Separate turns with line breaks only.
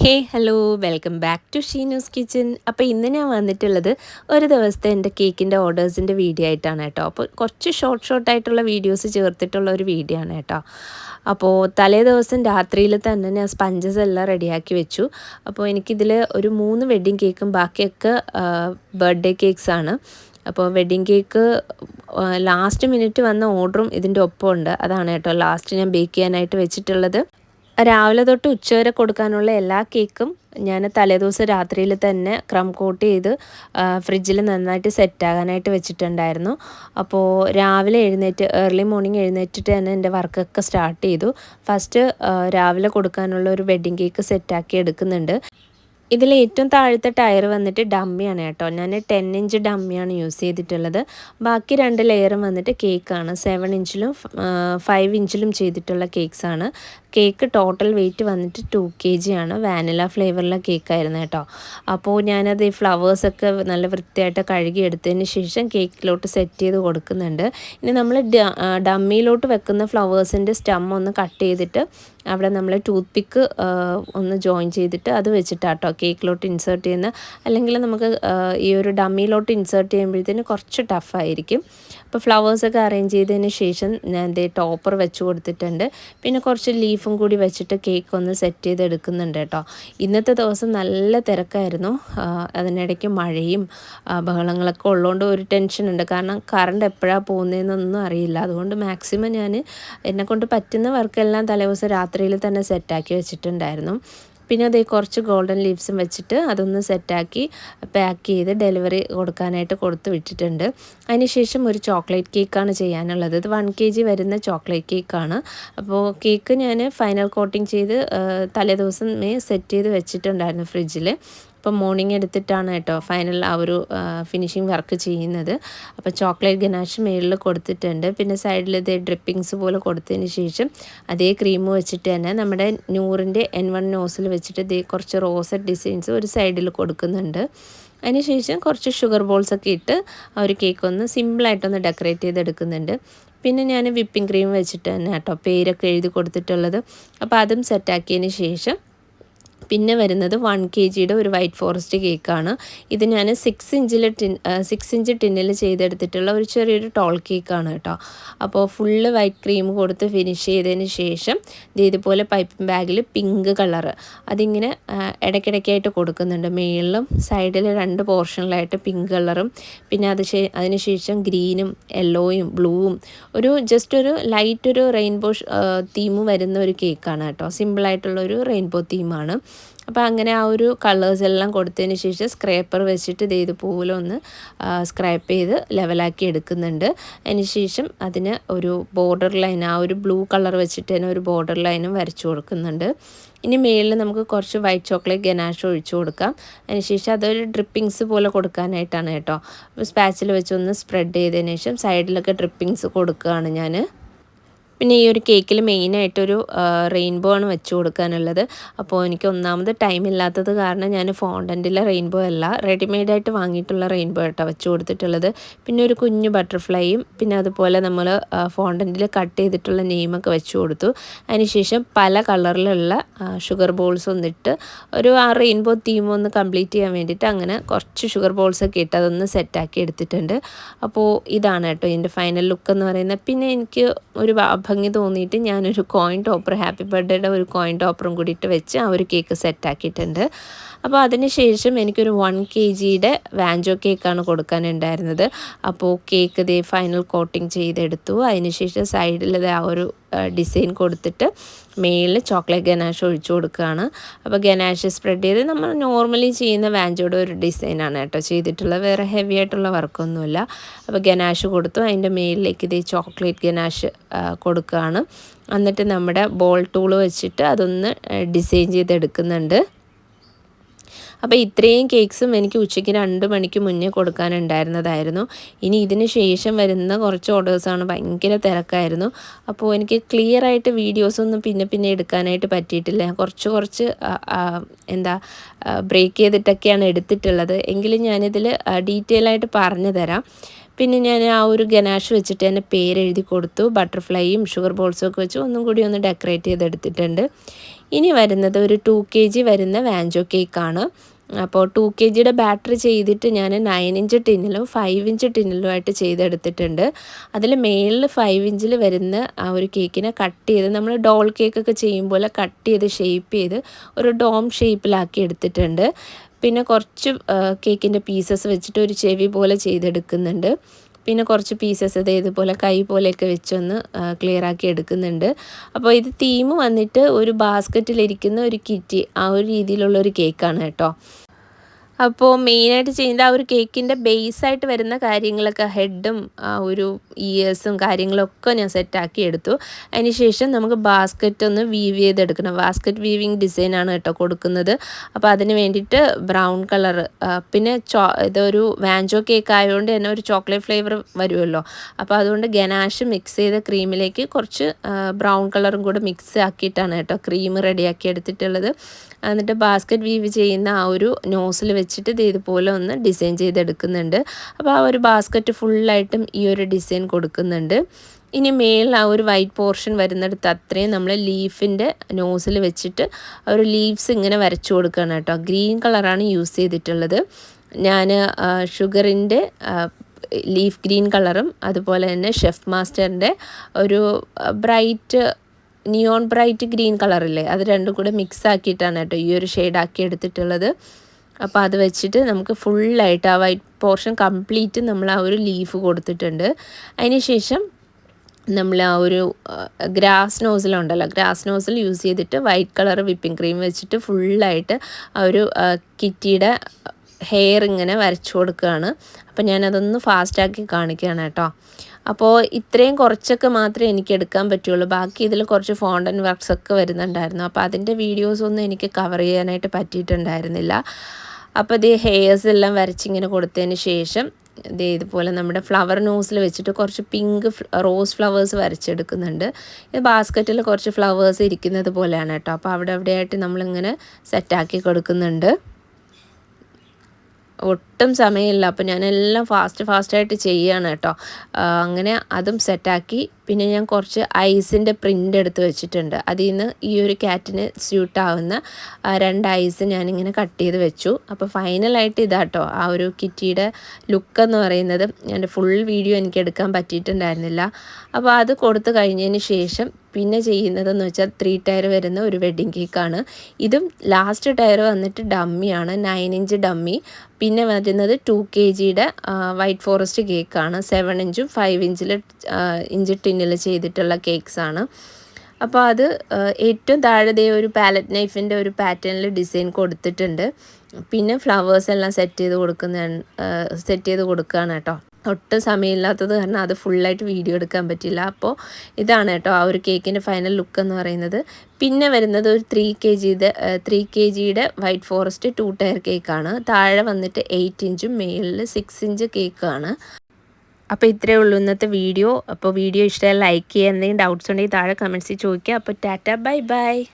Hey hello welcome back to Sheenu's kitchen. അപ്പോൾ ഇന്ന് ഞാൻ വന്നിട്ടുള്ളത് ഒരു ദിവസത്തെ എന്റെ കേക്കിന്റെ ഓർഡേഴ്സിന്റെ വീഡിയോ ആയിട്ടാണ് കേട്ടോ. അപ്പോൾ കുറച്ച് ഷോർട്ട് ഷോർട്ടായിട്ടുള്ള വീഡിയോസ് ചേർത്തിട്ടുള്ള ഒരു വീഡിയോ ആണ് കേട്ടോ. അപ്പോൾ തലേ ദിവസം രാത്രിയിൽ തന്നെ ഞാൻ സ്പഞ്ചസ് എല്ലാം റെഡിയാക്കി വെച്ചു. അപ്പോൾ എനിക്കിതിൽ ഒരു മൂന്ന് വെഡ്ഡിങ് കേക്കും ബാക്കിയൊക്കെ ബർത്ത്ഡേ കേക്ക്സ് ആണ്. അപ്പോൾ വെഡ്ഡിങ് കേക്ക് ലാസ്റ്റ് മിനിറ്റ് വന്ന ഓർഡറും ഇതിന്റെ ഒപ്പമുണ്ട്. അതാണ് കേട്ടോ ലാസ്റ്റ് ഞാൻ ബേക്ക് ചെയ്യാനായിട്ട് വെച്ചിട്ടുള്ളത്. രാവിലെ തൊട്ട് ഉച്ചവരെ കൊടുക്കാനുള്ള എല്ലാ കേക്കും ഞാൻ തലേദിവസം രാത്രിയിൽ തന്നെ ക്രം കോട്ട് ചെയ്ത് ഫ്രിഡ്ജിൽ നന്നായിട്ട് സെറ്റാകാനായിട്ട് വെച്ചിട്ടുണ്ടായിരുന്നു. അപ്പോൾ രാവിലെ എഴുന്നേറ്റ് ഏർലി മോർണിംഗ് എഴുന്നേറ്റിട്ട് തന്നെ എന്റെ വർക്കൊക്കെ സ്റ്റാർട്ട് ചെയ്തു. ഫസ്റ്റ് രാവിലെ കൊടുക്കാനുള്ള ഒരു വെഡ്ഡിങ് കേക്ക് സെറ്റാക്കി എടുക്കുന്നുണ്ട്. ഇതിൽ ഏറ്റവും താഴത്തെ ടയർ വന്നിട്ട് ഡമ്മിയാണ് കേട്ടോ. ഞാൻ ടെൻ ഇഞ്ച് ഡമ്മിയാണ് യൂസ് ചെയ്തിട്ടുള്ളത്. ബാക്കി രണ്ട് ലെയറും വന്നിട്ട് കേക്കാണ് സെവൻ ഇഞ്ചിലും ഫൈവ് ഇഞ്ചിലും ചെയ്തിട്ടുള്ള കേക്ക്സാണ് കേക്ക് ടോട്ടൽ വെയിറ്റ് വന്നിട്ട് ടു കെ ജി ആണ് വാനില ഫ്ലേവറിലെ കേക്കായിരുന്നു കേട്ടോ. അപ്പോൾ ഞാനത് ഈ ഫ്ലവേഴ്സൊക്കെ നല്ല വൃത്തിയായിട്ട് കഴുകി എടുത്തതിന് ശേഷം കേക്കിലോട്ട് സെറ്റ് ചെയ്ത് കൊടുക്കുന്നുണ്ട്. ഇനി നമ്മൾ ഡമ്മിയിലോട്ട് വെക്കുന്ന ഫ്ലവേഴ്സിന്റെ സ്റ്റം ഒന്ന് കട്ട് ചെയ്തിട്ട് അവിടെ നമ്മൾ ടൂത്ത് പിക്ക് ഒന്ന് ജോയിൻ ചെയ്തിട്ട് അത് വെച്ചിട്ടാട്ടോ കേക്കിലോട്ട് ഇൻസേർട്ട് ചെയ്യുന്ന. അല്ലെങ്കിൽ നമുക്ക് ഈ ഒരു ഡമ്മിയിലോട്ട് ഇൻസേർട്ട് ചെയ്യുമ്പോഴത്തേന് കുറച്ച് ടഫായിരിക്കും അപ്പോൾ ഫ്ലവേഴ്സൊക്കെ അറേഞ്ച് ചെയ്തതിന് ശേഷം ഞാൻ ദേ ടോപ്പർ വെച്ച് കൊടുത്തിട്ടുണ്ട്. പിന്നെ കുറച്ച് ലീഫും കൂടി വെച്ചിട്ട് കേക്ക് ഒന്ന് സെറ്റ് ചെയ്ത് എടുക്കുന്നുണ്ട് കേട്ടോ. ഇന്നത്തെ ദിവസം നല്ല തിരക്കായിരുന്നു. അതിനിടയ്ക്ക് മഴയും ബഹളങ്ങളൊക്കെ ഉള്ളതുകൊണ്ട് ഒരു ടെൻഷൻ ഉണ്ട്. കാരണം കറണ്ട് എപ്പോഴാണ് പോകുന്നതെന്നൊന്നും അറിയില്ല. അതുകൊണ്ട് മാക്സിമം ഞാൻ എന്നെക്കൊണ്ട് പറ്റുന്ന വർക്കെല്ലാം തലേദിവസം രാത്രിയിൽ തന്നെ സെറ്റാക്കി വെച്ചിട്ടുണ്ടായിരുന്നു. പിന്നെ അതേ കുറച്ച് ഗോൾഡൻ ലീവ്സും വെച്ചിട്ട് അതൊന്ന് സെറ്റാക്കി പാക്ക് ചെയ്ത് ഡെലിവറി കൊടുക്കാനായിട്ട് കൊടുത്തു വിട്ടിട്ടുണ്ട്. അതിനുശേഷം ഒരു ചോക്ലേറ്റ് കേക്കാണ് ചെയ്യാനുള്ളത്. ഇത് വൺ കെ ജി വരുന്ന ചോക്ലേറ്റ് കേക്കാണ് അപ്പോൾ കേക്ക് ഞാൻ ഫൈനൽ കോട്ടിങ് ചെയ്ത് തലേ ദിവസം സെറ്റ് ചെയ്ത് വെച്ചിട്ടുണ്ടായിരുന്നു ഫ്രിഡ്ജിൽ അപ്പം മോർണിംഗ് എടുത്തിട്ടാണ് കേട്ടോ ഫൈനൽ ആ ഒരു ഫിനിഷിങ് വർക്ക് ചെയ്യുന്നത്. അപ്പോൾ ചോക്ലേറ്റ് ഗനാഷ് മേളിൽ കൊടുത്തിട്ടുണ്ട്. പിന്നെ സൈഡിൽ ഇതേ ഡ്രിപ്പിങ്സ് പോലെ കൊടുത്തതിന് ശേഷം അതേ ക്രീം വെച്ചിട്ട് തന്നെ നമ്മുടെ നൂറിന്റെ എൻ വൺ നോസിൽ വെച്ചിട്ട് ഇതേ കുറച്ച് റോസറ്റ് ഡിസൈൻസ് ഒരു സൈഡിൽ കൊടുക്കുന്നുണ്ട്. അതിനുശേഷം കുറച്ച് ഷുഗർ ബോൾസ് ഒക്കെ ഇട്ട് ആ ഒരു കേക്ക് ഒന്ന് സിമ്പിളായിട്ടൊന്ന് ഡെക്കറേറ്റ് ചെയ്തെടുക്കുന്നുണ്ട്. പിന്നെ ഞാൻ വിപ്പിംഗ് ക്രീം വെച്ചിട്ട് തന്നെ കേട്ടോ പേരൊക്കെ എഴുതി കൊടുത്തിട്ടുള്ളത്. അപ്പോൾ അതും സെറ്റാക്കിയതിന് ശേഷം പിന്നെ വരുന്നത് വൺ കെ ജിയുടെ ഒരു വൈറ്റ് ഫോറസ്റ്റ് കേക്കാണ് ഇത് ഞാൻ സിക്സ് ഇഞ്ചിൽ ടിൻ സിക്സ് ഇഞ്ച് ടിന്നിൽ ചെയ്തെടുത്തിട്ടുള്ള ഒരു ചെറിയൊരു ടോൾ കേക്കാണ് കേട്ടോ. അപ്പോൾ ഫുള്ള് വൈറ്റ് ക്രീം കൊടുത്ത് ഫിനിഷ് ചെയ്തതിന് ശേഷം ഇതുപോലെ പൈപ്പിംഗ് ബാഗിൽ പിങ്ക് കളറ് അതിങ്ങനെ ഇടയ്ക്കിടയ്ക്കായിട്ട് കൊടുക്കുന്നുണ്ട്. മേളിലും സൈഡിൽ രണ്ട് പോർഷനിലായിട്ട് പിങ്ക് കളറും പിന്നെ അത് അതിന് ശേഷം ഗ്രീനും യെല്ലോയും ബ്ലൂവും ഒരു ജസ്റ്റ് ഒരു ലൈറ്റ് ഒരു റെയിൻബോ തീം വരുന്ന ഒരു കേക്കാണ് കേട്ടോ. സിമ്പിളായിട്ടുള്ള ഒരു റെയിൻബോ തീമാണ് അപ്പോൾ അങ്ങനെ ആ ഒരു കളേഴ്സ് എല്ലാം കൊടുത്തതിന് ശേഷം സ്ക്രേപ്പർ വെച്ചിട്ട് ഇത് ഇതുപോലെ ഒന്ന് സ്ക്രാപ്പ് ചെയ്ത് ലെവലാക്കി എടുക്കുന്നുണ്ട്. അതിന് ശേഷം അതിന് ഒരു ബോർഡർ ലൈൻ ആ ഒരു ബ്ലൂ കളർ വെച്ചിട്ട് തന്നെ ഒരു ബോർഡർ ലൈനും വരച്ചു കൊടുക്കുന്നുണ്ട്. ഇനി മേളിൽ നമുക്ക് കുറച്ച് വൈറ്റ് ചോക്ലേറ്റ് ഗനാഷ് ഒഴിച്ചു കൊടുക്കാം. അതിനുശേഷം അതൊരു ഡ്രിപ്പിങ്സ് പോലെ കൊടുക്കാനായിട്ടാണ് കേട്ടോ. സ്പാച്ചിൽ വെച്ചൊന്ന് സ്പ്രെഡ് ചെയ്തതിന് ശേഷം സൈഡിലൊക്കെ ഡ്രിപ്പിങ്സ് കൊടുക്കുകയാണ് ഞാൻ പിന്നെ ഈ ഒരു കേക്കിൽ മെയിനായിട്ടൊരു റെയിൻബോ ആണ് വെച്ച് കൊടുക്കാനുള്ളത്. അപ്പോൾ എനിക്ക് ഒന്നാമത് ടൈം ഇല്ലാത്തത് കാരണം ഞാൻ ഫോണ്ടന്റിലെ റെയിൻബോ അല്ല റെഡിമെയ്ഡായിട്ട് വാങ്ങിയിട്ടുള്ള റെയിൻബോ ആയിട്ടാണ് വെച്ച് കൊടുത്തിട്ടുള്ളത്. പിന്നെ ഒരു കുഞ്ഞു ബട്ടർഫ്ലൈയും പിന്നെ അതുപോലെ നമ്മൾ ഫോണ്ടന്റിൽ കട്ട് ചെയ്തിട്ടുള്ള നെയിമൊക്കെ വെച്ച് കൊടുത്തു. അതിനുശേഷം പല കളറിലുള്ള ഷുഗർ ബോൾസ് ഒന്നിട്ട് ഒരു ആ റെയിൻബോ തീം ഒന്ന് കംപ്ലീറ്റ് ചെയ്യാൻ വേണ്ടിയിട്ട് അങ്ങനെ കുറച്ച് ഷുഗർ ബോൾസ് ഒക്കെ ഇട്ട് അതൊന്ന് സെറ്റാക്കി എടുത്തിട്ടുണ്ട്. അപ്പോൾ ഇതാണ് കേട്ടോ ഇതിന്റെ ഫൈനൽ ലുക്ക് എന്ന് പറയുന്നത്. പിന്നെ എനിക്ക് ഒരു ഭംഗി തോന്നിയിട്ട് ഞാനൊരു കോയിൻ ടോപ്പർ ഹാപ്പി ബർത്ത്ഡേയുടെ ഒരു കോയിൻ ടോപ്പറും കൂടിയിട്ട് വെച്ച് ആ ഒരു കേക്ക് സെറ്റാക്കിയിട്ടുണ്ട് അപ്പോൾ അതിന് ശേഷം എനിക്കൊരു വൺ കെ ജിയുടെ വാഞ്ചോ കേക്കാണ് കൊടുക്കാനുണ്ടായിരുന്നത്. അപ്പോൾ കേക്ക് ഇതേ ഫൈനൽ കോട്ടിങ് ചെയ്തെടുത്തു. അതിനുശേഷം സൈഡിൽ ആ ഒരു ഡിസൈൻ കൊടുത്തിട്ട് മേളിൽ ചോക്ലേറ്റ് ഗനാഷ് ഒഴിച്ചു കൊടുക്കുകയാണ്. അപ്പോൾ ഗനാഷ് സ്പ്രെഡ് ചെയ്ത് നമ്മൾ നോർമലി ചെയ്യുന്ന വാഞ്ചോയുടെ ഒരു ഡിസൈനാണ് കേട്ടോ ചെയ്തിട്ടുള്ളത്. വേറെ ഹെവി ആയിട്ടുള്ള വർക്കൊന്നുമില്ല അപ്പോൾ ഗനാഷ് കൊടുത്തു. അതിന്റെ മേളിലേക്ക് ഇതേ ചോക്ലേറ്റ് ഗനാഷ് കൊടുക്കുകയാണ്. എന്നിട്ട് നമ്മുടെ ബോൾ ടൂൾ വെച്ചിട്ട് അതൊന്ന് ഡിസൈൻ ചെയ്തെടുക്കുന്നുണ്ട്. അപ്പോൾ ഇത്രയും കേക്ക്സും എനിക്ക് ഉച്ചയ്ക്ക് രണ്ട് മണിക്ക് മുന്നേ കൊടുക്കാനുണ്ടായിരുന്നതായിരുന്നു. ഇനി ഇതിന് ശേഷം വരുന്ന കുറച്ച് ഓർഡേഴ്സാണ് ഭയങ്കര തിരക്കായിരുന്നു. അപ്പോൾ എനിക്ക് ക്ലിയർ ആയിട്ട് വീഡിയോസൊന്നും പിന്നെ പിന്നെ എടുക്കാനായിട്ട് പറ്റിയിട്ടില്ല. കുറച്ച് കുറച്ച് എന്താ ബ്രേക്ക് ചെയ്തിട്ടൊക്കെയാണ് എടുത്തിട്ടുള്ളത്. എങ്കിലും ഞാനിതിൽ ഡീറ്റെയിൽ ആയിട്ട് പറഞ്ഞു തരാം. പിന്നെ ഞാൻ ആ ഒരു ഗനാഷ് വെച്ചിട്ട് തന്നെ പേരെഴുതി കൊടുത്തു. ബട്ടർഫ്ലൈയും ഷുഗർ ബോൾസും ഒക്കെ വെച്ച് ഒന്നും കൂടി ഒന്ന് ഡെക്കറേറ്റ് ചെയ്തെടുത്തിട്ടുണ്ട്. ഇനി വരുന്നത് ഒരു ടു കെ ജി വരുന്ന വാഞ്ചോ കേക്കാണ് അപ്പോൾ ടു കെ ജിയുടെ ബാറ്ററി ചെയ്തിട്ട് ഞാൻ നയൻ ഇഞ്ച് ടിന്നിലും ഫൈവ് ഇഞ്ച് ടിന്നിലും ആയിട്ട് ചെയ്തെടുത്തിട്ടുണ്ട് അതിൽ മേളിൽ ഫൈവ് ഇഞ്ചിൽ വരുന്ന ആ ഒരു കേക്കിനെ കട്ട് ചെയ്ത് നമ്മൾ ഡോൾ കേക്കൊക്കെ ചെയ്യുമ്പോൾ കട്ട് ചെയ്ത് ഷേപ്പ് ചെയ്ത് ഒരു ഡോം ഷേപ്പിലാക്കി എടുത്തിട്ടുണ്ട്. പിന്നെ കുറച്ച് കേക്കിന്റെ പീസസ് വെച്ചിട്ട് ഒരു ചെവി പോലെ ചെയ്തെടുക്കുന്നുണ്ട്. പിന്നെ കുറച്ച് പീസസ് ഇത് ഇതുപോലെ കൈ പോലെയൊക്കെ വെച്ചൊന്ന് ക്ലിയർ ആക്കി എടുക്കുന്നുണ്ട്. അപ്പോൾ ഇത് തീം വന്നിട്ട് ഒരു ബാസ്ക്കറ്റിലിരിക്കുന്ന ഒരു കിറ്റി ആ ഒരു രീതിയിലുള്ള ഒരു കേക്കാണ് കേട്ടോ. അപ്പോൾ മെയിനായിട്ട് ചെയ്യുന്നത് ആ ഒരു കേക്കിന്റെ ബേസായിട്ട് വരുന്ന കാര്യങ്ങളൊക്കെ ഹെഡും ആ ഒരു ഇയേഴ്സും കാര്യങ്ങളൊക്കെ ഞാൻ സെറ്റാക്കി എടുത്തു. അതിനുശേഷം നമുക്ക് ബാസ്ക്കറ്റ് ഒന്ന് വീവ് ചെയ്തെടുക്കണം. ബാസ്ക്കറ്റ് വീവിങ് ഡിസൈനാണ് കേട്ടോ കൊടുക്കുന്നത്. അപ്പോൾ അതിന് വേണ്ടിയിട്ട് ബ്രൗൺ കളർ പിന്നെ ചോ ഇതൊരു വാഞ്ചോ കേക്ക് ആയതുകൊണ്ട് തന്നെ ഒരു ചോക്ലേറ്റ് ഫ്ലേവർ വരുമല്ലോ അപ്പോൾ അതുകൊണ്ട് ഗനാഷ് മിക്സ് ചെയ്ത ക്രീമിലേക്ക് കുറച്ച് ബ്രൗൺ കളറും കൂടെ മിക്സ് ആക്കിയിട്ടാണ് കേട്ടോ ക്രീം റെഡിയാക്കി എടുത്തിട്ടുള്ളത്. എന്നിട്ട് ബാസ്ക്കറ്റ് വീവ് ചെയ്യുന്ന ആ ഒരു നോസിൽ വെച്ചിട്ട് ഇത് ഇതുപോലെ ഒന്ന് ഡിസൈൻ ചെയ്തെടുക്കുന്നുണ്ട്. അപ്പോൾ ആ ഒരു ബാസ്ക്കറ്റ് ഫുള്ളായിട്ടും ഈ ഒരു ഡിസൈൻ കൊടുക്കുന്നുണ്ട്. ഇനി മേളിൽ ആ ഒരു വൈറ്റ് പോർഷൻ വരുന്നിടത്ത് അത്രയും നമ്മൾ ലീഫിന്റെ നോസിൽ വെച്ചിട്ട് ഒരു ലീവ്സ് ഇങ്ങനെ വരച്ചു കൊടുക്കുകയാണ് കേട്ടോ. ഗ്രീൻ കളറാണ് യൂസ് ചെയ്തിട്ടുള്ളത്. ഞാൻ ഷുഗറിന്റെ ലീഫ് ഗ്രീൻ കളറും അതുപോലെ തന്നെ ഷെഫ് മാസ്റ്ററിന്റെ ഒരു ബ്രൈറ്റ് നിയോൺ ബ്രൈറ്റ് ഗ്രീൻ കളറില്ലേ അത് രണ്ടും കൂടെ മിക്സ് ആക്കിയിട്ടാണ് കേട്ടോ ഈ ഒരു ഷെയ്ഡാക്കി എടുത്തിട്ടുള്ളത്. അപ്പോൾ അത് വെച്ചിട്ട് നമുക്ക് ഫുള്ളായിട്ട് ആ വൈറ്റ് പോർഷൻ കംപ്ലീറ്റ് നമ്മൾ ആ ഒരു ലീഫ് കൊടുത്തിട്ടുണ്ട്. അതിന് ശേഷം നമ്മൾ ആ ഒരു ഗ്രാസ് നോസിലുണ്ടല്ലോ ഗ്രാസ് നോസിൽ യൂസ് ചെയ്തിട്ട് വൈറ്റ് കളർ വിപ്പിംഗ് ക്രീം വെച്ചിട്ട് ഫുള്ളായിട്ട് ആ ഒരു കിറ്റിയുടെ ഹെയർ ഇങ്ങനെ വരച്ചു കൊടുക്കുകയാണ്. അപ്പോൾ ഞാനതൊന്ന് ഫാസ്റ്റാക്കി കാണിക്കുകയാണ് കേട്ടോ. അപ്പോൾ ഇത്രയും കുറച്ചൊക്കെ മാത്രമേ എനിക്ക് എടുക്കാൻ പറ്റുള്ളൂ. ബാക്കി ഇതിൽ കുറച്ച് ഫോണ്ടൻ വർക്ക്സൊക്കെ വരുന്നുണ്ടായിരുന്നു. അപ്പോൾ അതിന്റെ വീഡിയോസൊന്നും എനിക്ക് കവർ ചെയ്യാനായിട്ട് പറ്റിയിട്ടുണ്ടായിരുന്നില്ല. അപ്പോൾ ഇത് ഹെയർസ് എല്ലാം വരച്ചിങ്ങനെ കൊടുത്തതിന് ശേഷം ഇതേ ഇതുപോലെ നമ്മുടെ ഫ്ലവർ നോസിൽ വെച്ചിട്ട് കുറച്ച് പിങ്ക് റോസ് ഫ്ലവേഴ്സ് വരച്ചെടുക്കുന്നുണ്ട്. ഇത് ബാസ്ക്കറ്റിൽ കുറച്ച് ഫ്ലവേഴ്സ് ഇരിക്കുന്നത് പോലെയാണ് കേട്ടോ. അപ്പോൾ അവിടെ അവിടെയായിട്ട് നമ്മളിങ്ങനെ സെറ്റാക്കി കൊടുക്കുന്നുണ്ട്. ഒട്ടും സമയമില്ല. അപ്പോൾ ഞാനെല്ലാം ഫാസ്റ്റ് ഫാസ്റ്റായിട്ട് ചെയ്യുകയാണ് കേട്ടോ. അങ്ങനെ അതും സെറ്റാക്കി പിന്നെ ഞാൻ കുറച്ച് ഐസിന്റെ പ്രിന്റ് എടുത്ത് വെച്ചിട്ടുണ്ട്. അതിൽ നിന്ന് ഈ ഒരു ക്യാറ്റിന് സ്യൂട്ടാവുന്ന രണ്ട് ഐസ് ഞാനിങ്ങനെ കട്ട് ചെയ്ത് വെച്ചു. അപ്പോൾ ഫൈനലായിട്ട് ഇതാട്ടോ ആ ഒരു കിറ്റിയുടെ ലുക്ക് എന്ന് പറയുന്നത്. എന്റെ ഫുൾ വീഡിയോ എനിക്ക് എടുക്കാൻ പറ്റിയിട്ടുണ്ടായിരുന്നില്ല. അപ്പോൾ അത് കൊടുത്തു കഴിഞ്ഞതിന് ശേഷം പിന്നെ ചെയ്യുന്നതെന്ന് വെച്ചാൽ ത്രീ ടയർ വരുന്ന ഒരു വെഡ്ഡിങ് കേക്കാണ് ഇതും ലാസ്റ്റ് ടയർ വന്നിട്ട് ഡമ്മിയാണ് നയൻ ഇഞ്ച് ഡമ്മി പിന്നെ വരുന്നത് ടു കെ ജിയുടെ വൈറ്റ് ഫോറസ്റ്റ് കേക്കാണ് സെവൻ ഇഞ്ചും ഫൈവ് ഇഞ്ചിൽ ഇഞ്ച് ടിന്നിൽ ചെയ്തിട്ടുള്ള കേക്ക്സാണ് അപ്പോൾ അത് ഏറ്റവും താഴെതേ ഒരു പാലറ്റ് നൈഫിന്റെ ഒരു പാറ്റേണിൽ ഡിസൈൻ കൊടുത്തിട്ടുണ്ട്. പിന്നെ ഫ്ലവേഴ്സ് എല്ലാം സെറ്റ് ചെയ്ത് കൊടുക്കുന്ന സെറ്റ് ചെയ്ത് കൊടുക്കുകയാണ് കേട്ടോ. ഒട്ടും സമയമില്ലാത്തത് കാരണം അത് ഫുള്ളായിട്ട് വീഡിയോ എടുക്കാൻ പറ്റില്ല. അപ്പോൾ ഇതാണ് കേട്ടോ ആ ഒരു കേക്കിന്റെ ഫൈനൽ ലുക്ക് എന്ന് പറയുന്നത്. പിന്നെ വരുന്നത് ഒരു ത്രീ കെ ജിയുടെ ത്രീ കെ ജിയുടെ വൈറ്റ് ഫോറസ്റ്റ് ടു ടയർ കേക്കാണ് താഴെ വന്നിട്ട് എയ്റ്റ് ഇഞ്ചും മേളിൽ സിക്സ് ഇഞ്ച് കേക്കാണ് അപ്പോൾ ഇത്രയേ ഉള്ളൂ ഇന്നത്തെ വീഡിയോ അപ്പോൾ വീഡിയോ ഇഷ്ടമായി ലൈക്ക് ചെയ്യുക. എന്തെങ്കിലും ഡൗട്ട്സ് ഉണ്ടെങ്കിൽ താഴെ കമൻസിൽ ചോദിക്കുക. അപ്പോൾ ടാറ്റ ബൈ ബൈ